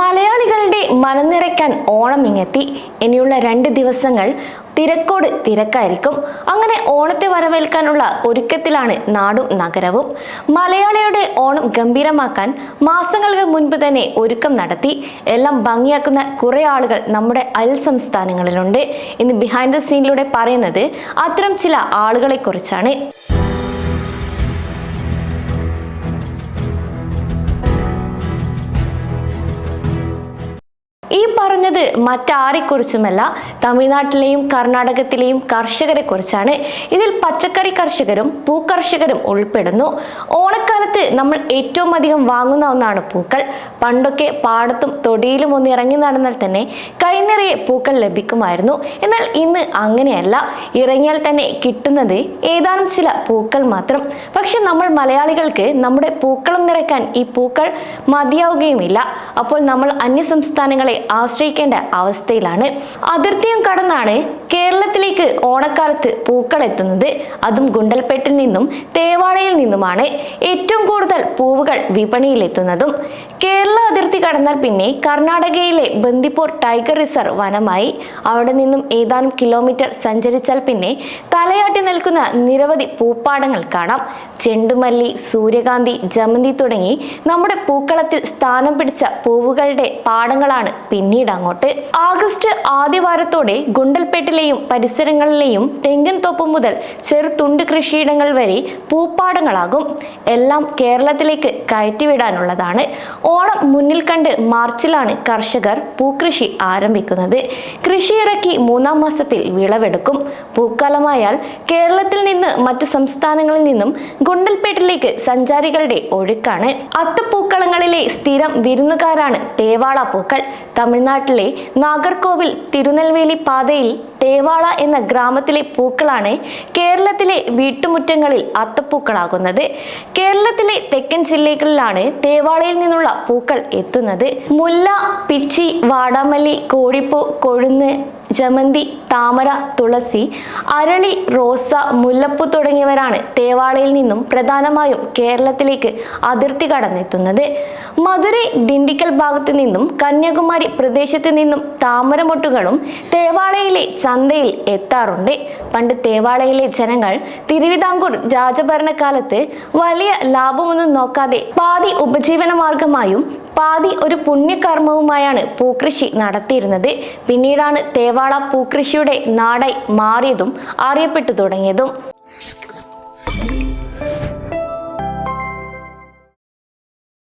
മലയാളികളുടെ മനം നിറയ്ക്കാൻ ഓണം ഇങ്ങെത്തി. ഇനിയുള്ള രണ്ട് ദിവസങ്ങൾ തിരക്കോട് തിരക്കായിരിക്കും. അങ്ങനെ ഓണത്തെ വരവേൽക്കാനുള്ള ഒരുക്കത്തിലാണ് നാടും നഗരവും. മലയാളിയുടെ ഓണം ഗംഭീരമാക്കാൻ മാസങ്ങൾക്ക് മുൻപ് തന്നെ ഒരുക്കം നടത്തി. എല്ലാം ഭംഗിയാക്കുന്ന കുറെ ആളുകൾ നമ്മുടെ അയൽ സംസ്ഥാനങ്ങളിലുണ്ട്. ഇന്ന് ബിഹൈൻഡ് ദ സീനിലൂടെ പറയുന്നത് അത്തരം ചില ആളുകളെ കുറിച്ചാണ് പറഞ്ഞത് മറ്റാരെക്കുറിച്ചുമല്ല തമിഴ്നാട്ടിലെയും കർണാടകത്തിലെയും കർഷകരെ കുറിച്ചാണ് ഇതിൽ പച്ചക്കറി കർഷകരും പൂക്കർഷകരും ഉൾപ്പെടുന്നു. ഓണക്കാലത്ത് നമ്മൾ ഏറ്റവും അധികം വാങ്ങുന്ന ഒന്നാണ് പൂക്കൾ. പണ്ടൊക്കെ പാടത്തും തൊടിയിലും ഒന്ന് ഇറങ്ങി നടന്നാൽ തന്നെ കൈനിറയെ പൂക്കൾ ലഭിക്കുമായിരുന്നു. എന്നാൽ ഇന്ന് അങ്ങനെയല്ല. ഇറങ്ങിയാൽ തന്നെ കിട്ടുന്നത് ഏതാനും ചില പൂക്കൾ മാത്രം. പക്ഷെ നമ്മൾ മലയാളികൾക്ക് നമ്മുടെ പൂക്കളം നിറയ്ക്കാൻ ഈ പൂക്കൾ മതിയാവുകയുമില്ല. അപ്പോൾ നമ്മൾ അന്യ സംസ്ഥാനങ്ങളെ ആശ്രയിക്കേണ്ട അവസ്ഥയിലാണ്. അതിർത്തിയും കടന്നാണ് കേരളത്തിലേക്ക് ഓണക്കാലത്ത് പൂക്കൾ എത്തുന്നത് അതും ഗുണ്ടൽപേട്ടിൽ നിന്നും തേവാളയിൽ നിന്നുമാണ്. ഏറ്റവും കൂടുതൽ പൂവുകൾ വിപണിയിൽ എത്തുന്നതും കേരള അതിർത്തി കടന്നാൽ പിന്നെ കർണാടകയിലെ ബന്ദിപ്പൂർ ടൈഗർ റിസർവ് വനമായി അവിടെ നിന്നും ഏതാനും കിലോമീറ്റർ സഞ്ചരിച്ചാൽ പിന്നെ തലയാട്ടി നിൽക്കുന്ന നിരവധി പൂപ്പാടങ്ങൾ കാണാം. ചെണ്ടുമല്ലി സൂര്യകാന്തി ജമന്തി തുടങ്ങി നമ്മുടെ പൂക്കളത്തിൽ സ്ഥാനം പിടിച്ച പൂവുകളുടെ പാടങ്ങളാണ് പിന്നീട് അങ്ങോട്ട്. ആഗസ്റ്റ് ആദ്യവാരത്തോടെ ഗുണ്ടൽപേട്ടിലെയും പരിസരങ്ങളിലെയും തെങ്ങിൻ തോപ്പ് മുതൽ ചെറുതുണ്ട് കൃഷിയിടങ്ങൾ വരെ പൂപ്പാടങ്ങളാകും. എല്ലാം കേരളത്തിലേക്ക് കയറ്റിവിടാനുള്ളതാണ്. ഓണം മുന്നിൽ കണ്ട് മാർച്ചിലാണ് കർഷകർ പൂക്കൃഷി ആരംഭിക്കുന്നത്. കൃഷി ഇറക്കി മൂന്നാം മാസത്തിൽ വിളവെടുക്കും. പൂക്കാലമായാൽ കേരളത്തിൽ നിന്ന് മറ്റു സംസ്ഥാനങ്ങളിൽ നിന്നും ഗുണ്ടൽപേട്ടിലേക്ക് സഞ്ചാരികളുടെ ഒഴുക്കാണ്. അത്തപ്പൂക്കളങ്ങളിലെ സ്ഥിരം വിരുന്നുകാരാണ് തേവാള പൂക്കൾ. തമിഴ്നാട്ടിലെ നാഗർകോവിൽ തിരുനെൽവേലി പാതയിൽ തേവാള എന്ന ഗ്രാമത്തിലെ പൂക്കളാണ് കേരളത്തിലെ വീട്ടുമുറ്റങ്ങളിൽ അത്തപ്പൂക്കളാകുന്നത്. കേരളത്തിലെ തെക്കൻ ജില്ലകളിലാണ് തേവാളയിൽ നിന്നുള്ള പൂക്കൾ എത്തുന്നത്. മുല്ല പിച്ചി വാടാമല്ലി കോടിപ്പൂ കൊഴുന്ന് ജമന്തി താമര തുളസി അരളി റോസ മുല്ലപ്പൂ തുടങ്ങിയവരാണ് തേവാളയിൽ നിന്നും പ്രധാനമായും കേരളത്തിലേക്ക് അതിർത്തി കടന്നെത്തുന്നത്. മധുരൈ ദിണ്ടിക്കൽ ഭാഗത്ത് നിന്നും കന്യാകുമാരി പ്രദേശത്ത് നിന്നും താമരമൊട്ടുകളും തേവാളയിലെ ചന്തയിൽ എത്താറുണ്ട്. പണ്ട് തേവാളയിലെ ജനങ്ങൾ തിരുവിതാംകൂർ രാജഭരണകാലത്ത് വലിയ ലാഭമൊന്നും നോക്കാതെ പാതി ഉപജീവന മാർഗമായും പാതി ഒരു പുണ്യകർമ്മവുമായാണ് പൂക്കൃഷി നടത്തിയിരുന്നത്. പിന്നീടാണ് തേവാള പൂക്കൃഷിയുടെ നാടായി മാറിയതും അറിയപ്പെട്ടു തുടങ്ങിയതും.